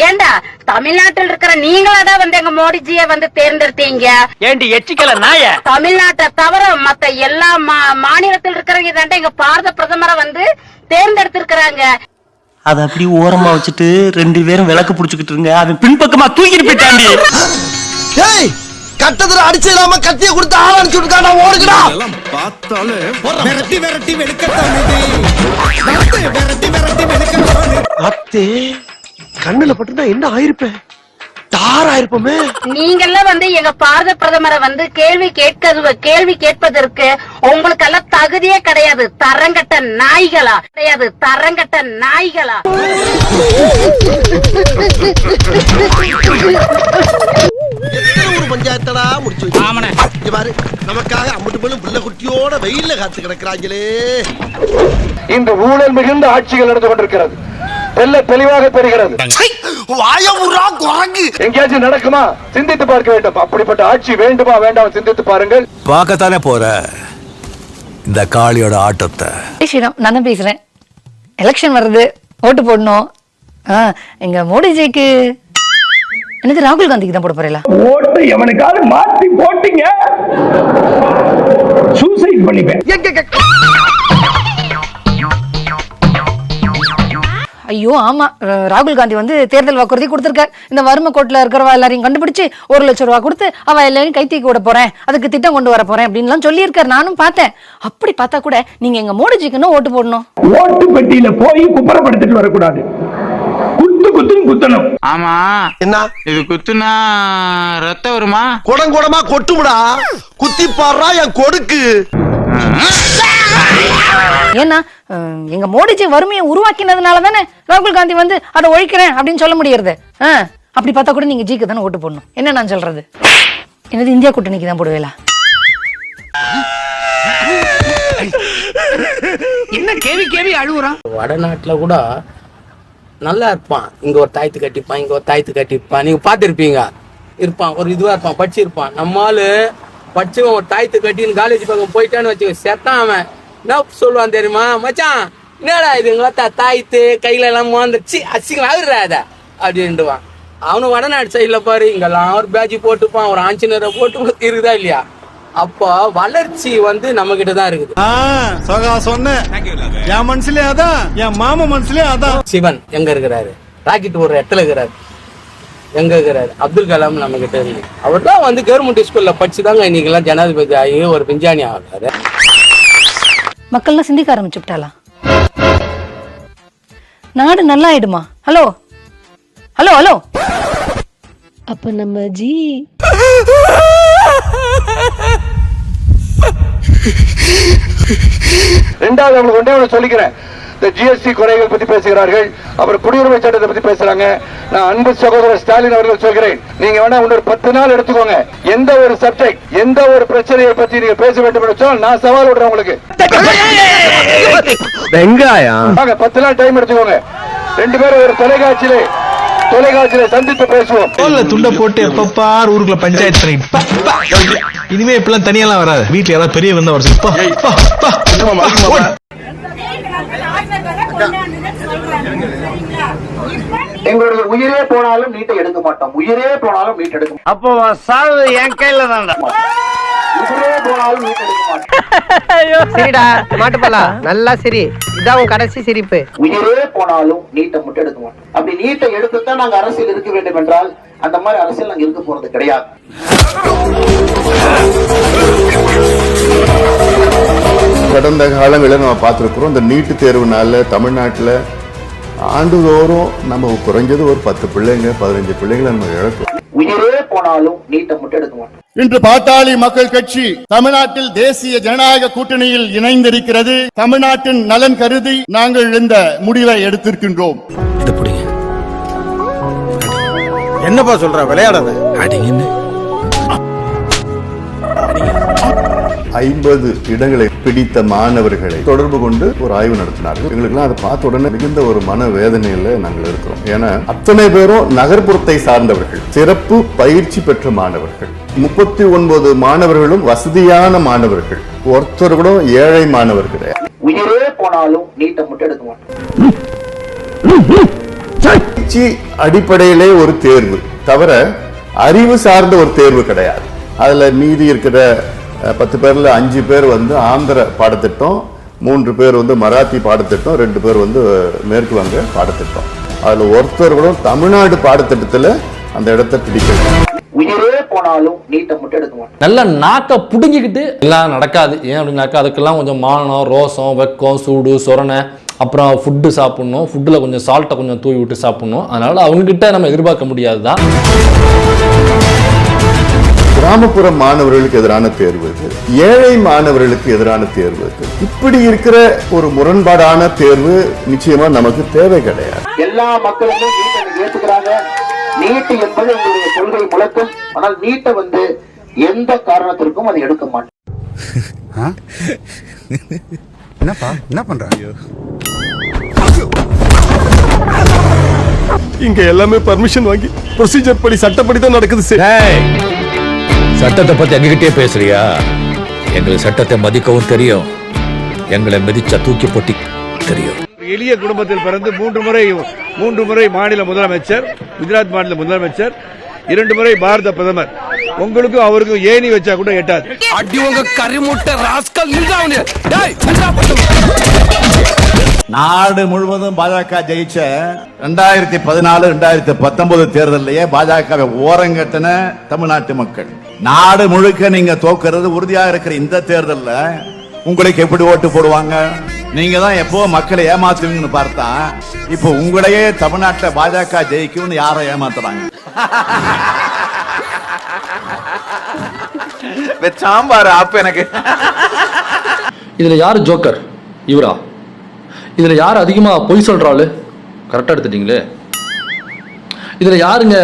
ஏண்டா தமிழ்நாட்டில் இருக்கிற நீங்களாதான் வந்து எங்க மோடிஜியை வந்து தேர்ந்தெடுத்தீங்க? ஏண்டி எச்சிக்கல நாய? தமிழ்நாட்டை தவிர மத்த எல்லா மா- மாநிலத்தில் இருக்கிறவங்க தாண்டா எங்க பாரத பிரதமரை வந்து தேர்ந்தெடுத்திருக்கிறாங்க. அதை அப்படி ஓரமா வச்சுட்டு ரெண்டு பேரும் விளக்கு புடிச்சுக்கிட்டு இருங்க. அவன் பின்பக்கமா தூக்கிட்டு போயிட்டாண்டி ஏய் கட்டத்துல அடிச்சிடாம கத்திய கொடுத்து ஆள் அடிச்சு விட்டுக்கான ஓடுங்கடா. பார்த்தாலே விரட்டி விரட்டி வெளுக்கத்தானது விரட்டி விரட்டி விரட்டி வெளுக்கத்தானது அத்தே கண்ணுல பட்டுனா என்ன ஆயிருப்பேன் தார் ஆயிருப்போமே நீங்கெல்லாம் வந்து எங்க பாரத பிரதமரை வந்து கேள்வி கேட்க கேள்வி கேட்பதற்கு உங்களுக்கெல்லாம் தகுதியே கிடையாது. தரங்கட்ட நாய்களா? கிடையாது. தரங்கட்ட நாய்களா? எத்தனை ஊர் பஞ்சாயத்தடா முடிச்சு இங்க பாரு நமக்காக அம்மட்டு போலும் புள்ள குட்டியோட வெயில்ல காத்து கிடக்குறாங்களே இன்று ஊழல் மிகுந்த ஆட்சிகள் நடந்து கொண்டிருக்கிறது. தெல்ல தெளிவாக தெரிகிறது. வாயமுறா குரங்கு. எங்கேயாச்சும் நடக்குமா? சிந்தித்து பார்க்க வேண்டும். அப்படிப்பட்ட ஆட்சி வேண்டுமா வேண்டாம் சிந்தித்து பாருங்கள். பார்க்கத்தானே போற? இந்த காளியோட ஆட்டத்தை. நான் தான் பேசுறேன். எலெக்ஷன் வருது ஓட்டு போடணும். எங்க மோடிஜிக்கு என்னது ராகுல் காந்திக்கு தான் போட போறீங்களா? ஓட்டு எவனுக்காவது மாத்தி போட்டீங்க. சூசைட் பண்ணிப்பேன். ஐயோ ஆமா. ராகுல் காந்தி வந்து தேர்தல் வாக்குறுதி கொடுத்திருக்காரு. இந்த வறுமை கோட்டில் இருக்கிறவா எல்லாரையும் கண்டுபிடிச்சு ஒரு லட்சம் ரூபா கொடுத்து அவ எல்லாரையும் கைத்தீக்கி விட போறேன். அதுக்கு திட்டம் கொண்டு வர போறேன் அப்படின்லாம் சொல்லியிருக்காரு. நானும் பார்த்தேன். அப்படி பார்த்தா கூட நீங்க எங்க மோடிஜிக்குன்னு ஓட்டு போடணும். ஓட்டு பெட்டியில போய் குப்பரப்படுத்திட்டு வரக்கூடாது. குத்து குத்துன்னு குத்தணும். ஆமா. என்ன? இது குத்துனா ரத்தம் வருமா? குடம் குடமா கொட்டுமுடா. குத்தி பாடுறா என் கொடுக்கு. ஏன்னா எங்க மோடிஜி வறுமையை உருவாக்கினதுனால தானே ராகுல் காந்தி வந்து அதை ஒழிக்கிறேன் அப்படின்னு சொல்ல முடியறது. அப்படி பார்த்தா கூட நீங்க ஜிக்கு தானே ஓட்டு போடணும். என்ன நான் சொல்றது? என்னது இந்தியா கூட்டணிக்கு தான் போடுவேலா என்ன கேவி கேவி அழுகுறான் வடநாட்டுல கூட நல்லா இருப்பான். இங்க ஒரு தாய்த்து கட்டிப்பான் இங்க ஒரு தாய்த்து கட்டிப்பான். நீங்க பாத்திருப்பீங்க இருப்பான் ஒரு இதுவா இருப்பான் படிச்சிருப்பான். நம்மாலு படிச்சவன் ஒரு தாய்த்து கட்டின்னு காலேஜ் பக்கம் போயிட்டான்னு வச்சுக்கோ செத்தான் அவன். என்ன சொல்லுவான் தெரியுமா? மச்சான் என்னடா இது? எங்க தா தாய்த்து கையில எல்லாம் மோந்துச்சு அசிங்க ஆகுறாத அப்படின்ட்டுவான் அவனு வடநாடு சைடுல பாரு இங்கெல்லாம் ஒரு பேஜி போட்டுப்பான் ஒரு ஆஞ்சநேயரை போட்டு இருக்குதா இல்லையா? அப்போ வளர்ச்சி வந்து நம்ம கிட்ட தான் இருக்குது. சகா சொன்னேன். என் மனசுலயே அதான் என் மாமா மனசுலயே அதான். சிவன் எங்க இருக்கிறாரு? ராக்கெட் ஒரு இடத்துல இருக்கிறாரு. எங்க இருக்கிறாரு? அப்துல் கலாம் நம்ம கிட்ட இருக்கு அவர் தான் வந்து கவர்மெண்ட் ஸ்கூல்ல படிச்சுதாங்க இன்னைக்கு எல்லாம் ஜனாதிபதி ஆகி ஒரு விஞ்ஞானி ஆகிறாரு மக்கள்லாம் சிந்திக்க ஆரம்பிச்சுட்டாளா நாடு நல்லா ஆயிடுமா ஹலோ? Hello hello? அப்ப நம்ம ஜி ரெண்டாவது அவங்களுக்கு ஒன்றே ஒன்று சொல்லிக்கிறேன். இந்த ஜிஎஸ்டி குறைகள் பத்தி பேசுகிறார்கள். அப்புறம் குடியுரிமை சட்டத்தை பத்தி பேசுறாங்க. நான் அன்பு சகோதரர் ஸ்டாலின் அவர்கள் சொல்கிறேன். நீங்க வேணா இன்னொரு பத்து நாள் எடுத்துக்கோங்க. எந்த ஒரு சப்ஜெக்ட் எந்த ஒரு பிரச்சனையை பத்தி நீங்க பேச வேண்டும் என்று சொன்னால் நான் சவால் விடுறேன் உங்களுக்கு. வெங்காயம். வாங்க பத்து நாள் டைம் எடுத்துக்கோங்க. ரெண்டு பேரும் ஒரு தொலைக்காட்சியிலே தொலைக்காட்சியிலே சந்தித்து பேசுவோம். தோல்ல துண்ட போட்டு எப்பப்பார் ஊருக்குள்ள பஞ்சாயத்து பண்ணிட்டு. இனிமே இப்பெல்லாம் தனியெல்லாம் வராது. வீட்டுல யாராவது பெரிய வந்தா வர சொல்லு. பா, பா, பா. ஓடு. எங்களுடைய உயிரே போனாலும் நீட்டை எடுக்க மாட்டோம். உயிரே போனாலும் நீட் எடுக்க மாட்டோம். அப்போ சாவு என் கையில தான்டா. உயிரே போனாலும் நீட் எடுக்க மாட்டோம். சரிடா மாட்டுப்பலா நல்லா சரி. இதான் உன் கடைசி சிரிப்பு. உயிரே போனாலும் நீட்டை மட்டும் எடுக்க மாட்டோம். அப்படி நீட்டை எடுத்துத்தான் நாங்க அரசியல் இருக்க வேண்டும் என்றால் அந்த மாதிரி அரசியல் நாங்க இருக்க போறது கிடையாது. கடந்த காலங்களில் நம்ம பார்த்துருக்குறோம் இந்த நீட்டு தேர்வுனால தமிழ்நாட்டில் ஆண்டுதோறும் நம்ம குறைஞ்சது ஒரு பத்து பிள்ளைங்க பதினஞ்சு பிள்ளைங்களை நம்ம இழக்கிறோம். உயிரே போனாலும் நீட்டை மட்டும் எடுக்க மாட்டோம். இன்று பாட்டாளி மக்கள் கட்சி தமிழ்நாட்டில் தேசிய ஜனநாயக கூட்டணியில் இணைந்திருக்கிறது. தமிழ்நாட்டின் நலன் கருதி நாங்கள் இந்த முடிவை எடுத்திருக்கின்றோம். என்னப்பா சொல்ற? விளையாடாத. ஐம்பது இடங்களை பிடித்த மாணவர்களை தொடர்பு கொண்டு ஒரு ஆய்வு நடத்தினார்கள். எங்களுக்கெல்லாம் அதை பார்த்த உடனே மிகுந்த ஒரு மன வேதனையில நாங்கள் இருக்கிறோம். ஏன்னா அத்தனை பேரும் நகர்ப்புறத்தை சார்ந்தவர்கள் சிறப்பு பயிற்சி பெற்ற மாணவர்கள். முப்பத்தி ஒன்பது மாணவர்களும் வசதியான மாணவர்கள். ஒருத்தர் கூட ஏழை மாணவர் கிடையாது. உயிரே போனாலும் நீட்டை மட்டும் எடுக்க மாட்டோம். அடிப்படையிலே ஒரு தேர்வு. தவிர அறிவு சார்ந்த ஒரு தேர்வு கிடையாது. அதுல மீதி இருக்கிற பத்து பேர்ல அஞ்சு பேர் வந்து ஆந்திர பாடத்திட்டம் மூன்று பேர் வந்து மராத்தி பாடத்திட்டம் ரெண்டு பேர் வந்து மேற்கு வங்க பாடத்திட்டம். அதுல ஒருத்தர் கூட தமிழ்நாடு பாடத்திட்டத்துல அந்த இடத்தை பிடிக்கல. உயிரே போனாலும் நீட்டை மட்டும் எடுக்க மாட்டோம். நல்லா நாக்கை புடுங்கிக்கிட்டு எல்லாம் நடக்காது. ஏன் அப்படின்னாக்கா அதுக்கெல்லாம் கொஞ்சம் மானம் ரோசம் வெக்கம் சூடு சொரணை அப்புறம் ஃபுட்டு சாப்பிட்ணும். ஃபுட்டில் கொஞ்சம் சால்ட்டை கொஞ்சம் தூவி விட்டு சாப்பிட்ணும். அதனால் அவங்ககிட்ட நம்ம எதிர்பார்க்க முடியாது தான் கிராமப்புற மாணவர்களுக்கு எதிரான தேர்வு இது. ஏழை மாணவர்களுக்கு எதிரான தேர்வு இது. இப்படி இருக்கிற ஒரு முரண்பாடான தேர்வு நிச்சயமா நமக்கு தேவை கிடையாது. எல்லா மக்களுமே நீட்டை ஏத்துக்கிறாங்க. நீட்டு என்பது எங்களுடைய கொள்கை முழக்கம். ஆனால் நீட்டை வந்து எந்த காரணத்திற்கும் அதை எடுக்க மாட்டோம். என்னப்பா? என்ன பண்ற? இங்க எல்லாமே பர்மிஷன் வாங்கி ப்ரொசீஜர் படி சட்டப்படி தான் நடக்குது சார் சட்டத்தை பற்றி எங்ககிட்டே பேசுறியா? எங்களுக்கு சட்டத்தை மதிக்கவும் தெரியும். எங்களை மிதிச்சா தூக்கி போட்டி தெரியும். எளிய குடும்பத்தில் பிறந்து மூன்று முறை மூன்று முறை மாநில முதலமைச்சர் குஜராத் மாநில முதலமைச்சர் இரண்டு முறை பாரத பிரதமர். உங்களுக்கும் அவருக்கும் ஏணி வச்சா கூட எட்டாது. அடி உங்க கரிமுட்டை ராஸ்கல் நாடு முழுவதும் பாஜக ஜெயிச்ச ரெண்டாயிரத்தி பதினாலு ரெண்டாயிரத்தி பத்தொன்பது தேர்தலையே பாஜகவை ஓரங்கட்டின தமிழ்நாட்டு மக்கள். நாடு முழுக்க நீங்க தோக்கிறது உறுதியா இருக்கிற இந்த தேர்தல்ல உங்களுக்கு எப்படி ஓட்டு போடுவாங்க? நீங்க தான் எப்போ மக்களை ஏமாத்துவீங்கன்னு பார்த்தா இப்போ உங்களையே தமிழ்நாட்டுல பாஜக ஜெயிக்கும்னு யாரை ஏமாத்துறாங்க? சாம்பார் அப்ப எனக்கு. இதில் யார் ஜோக்கர்? இவரா? இதில் யார் அதிகமாக பொய் சொல்கிறாள் கரெக்டாக எடுத்துட்டீங்களே. இதில் யாருங்க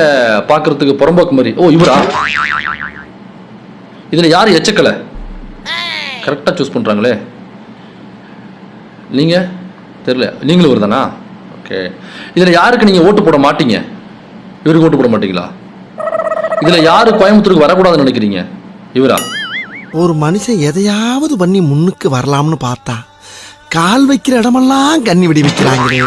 பார்க்குறதுக்கு புறம்போக்கு மாதிரி? ஓ இவரா? இதில் யார் எச்சக்கலை? கரெக்டாக சூஸ் பண்ணுறாங்களே நீங்கள் தெரியல. நீங்களும் இவர் தானா ஓகே இதில் யாருக்கு நீங்கள் ஓட்டு போட மாட்டீங்க? இவருக்கு ஓட்டு போட மாட்டீங்களா? இதில் யார் கோயம்புத்தூருக்கு வரக்கூடாதுன்னு நினைக்கிறீங்க? இவரா? ஒரு மனுஷன் எதையாவது பண்ணி முன்னுக்கு வரலாம்னு பார்த்தா கால் வைக்கிற இடமெல்லாம் கண்ணி விடி வைக்கிறாங்களே.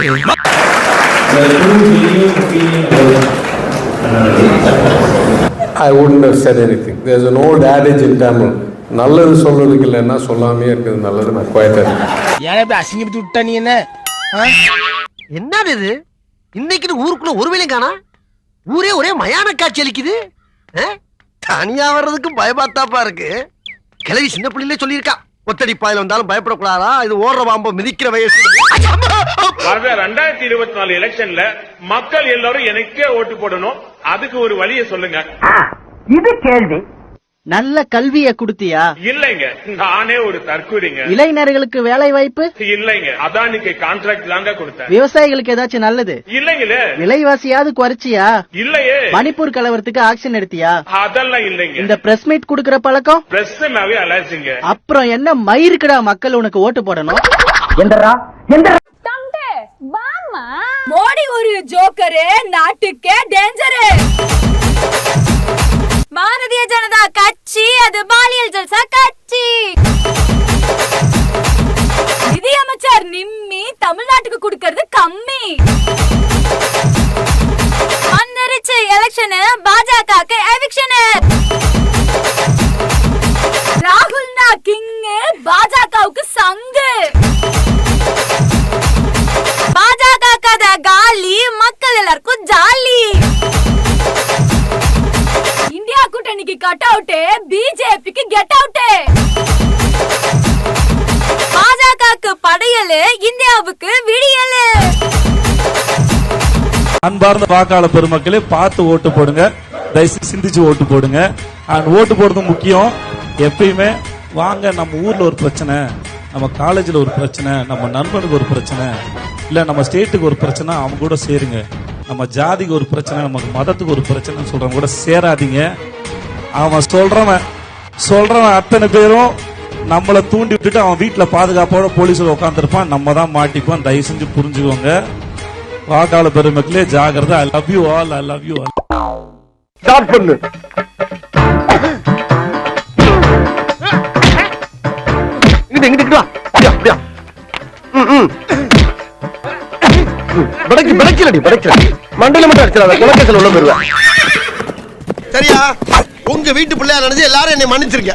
ஐ wouldn't have said anything. There's an old adage in Tamil. நல்லது சொல்றதுக்கு இல்லைன்னா சொல்லாமே இருக்கிறது நல்லது. நான் குவாய்த்தா ஏன் இப்படி அசிங்கப்பட்டு விட்டா நீ என்ன? என்னது இது? இன்னைக்கு ஊருக்குள்ள ஒரு வேலையும் காணா? ஊரே ஒரே மயான காட்சி அளிக்குது? தனியா வர்றதுக்கு பயபாத்தாப்பா இருக்கு. கிளவி சின்ன பிள்ளையிலே சொல்லியிருக்கா. ஒத்தடி பாயில வந்தாலும் பயப்படக்கூடாதா? இது ஓடுற பாம்ப மிதிக்கிற வயசு. ரெண்டாயிரத்தி இருபத்தி நாலு எலெக்ஷன்ல மக்கள் எல்லாரும் எனக்கே ஓட்டு போடணும். அதுக்கு ஒரு வழியை சொல்லுங்க. இது கேள்வி. நல்ல கல்வியை கொடுத்தியா? இல்லைங்க. நானே ஒரு தற்கூரிங்க. இளைஞர்களுக்கு வேலை வாய்ப்பு? இல்லைங்க. அதானிக்கு கான்ட்ராக்ட் தாங்க கொடுத்தேன். விவசாயிகளுக்கு ஏதாச்சும் நல்லது? இல்லைங்களே. விலைவாசியாவது குறைச்சியா? இல்லையே. மணிப்பூர் கலவரத்துக்கு ஆக்ஷன் எடுத்தியா? அதெல்லாம் இல்லைங்க. இந்த பிரஸ் மீட் குடுக்கற பழக்கம்? பிரஸ்னாவே அலர்ஜிங்க. அப்புறம் என்ன மயிருக்குடா மக்கள் உனக்கு ஓட்டு போடணும்? எந்தரா எந்த மோடி ஒரு ஜோக்கரு நாட்டுக்கே டேஞ்சரு விடியல் இந்தியாவுக்கு விடியல். அன்பார்ந்த வாக்காளர் பெருமக்களே பார்த்து ஓட்டு போடுங்க. தயவு சிந்திச்சு ஓட்டு போடுங்க. அண்ட் ஓட்டு போடுறது முக்கியம். எப்பயுமே வாங்க நம்ம ஊர்ல ஒரு பிரச்சனை நம்ம காலேஜில் ஒரு பிரச்சனை நம்ம நண்பனுக்கு ஒரு பிரச்சனை இல்லை நம்ம ஸ்டேட்டுக்கு ஒரு பிரச்சனை அவங்க கூட சேருங்க. நம்ம ஜாதிக்கு ஒரு பிரச்சனை நமக்கு மதத்துக்கு ஒரு பிரச்சனைன்னு சொல்கிறவங்க கூட சேராதீங்க. அவன் சொல்கிறவன் சொல்கிறவன் அத்தனை பேரும் நம்மளை தூண்டி விட்டுட்டு அவன் வீட்டுல பாதுகாப்போட போலீஸ்ல உட்காந்துருப்பான் நம்ம தான் மாட்டிப்போம் தயவு செஞ்சு புரிஞ்சுக்கோங்க. வாக்காள பெருமக்களே ஜாகிரதை I love you all I love you all start பண்ணு. படைக்கு படைக்கலடி படைக்கல மண்டையில மட்டும் அடிச்சிடாத. உள்ள போயிருவேன் சரியா? உங்க வீட்டு பிள்ளையா நினைச்சு எல்லாரும் என்னை மன்னிச்சிருக்க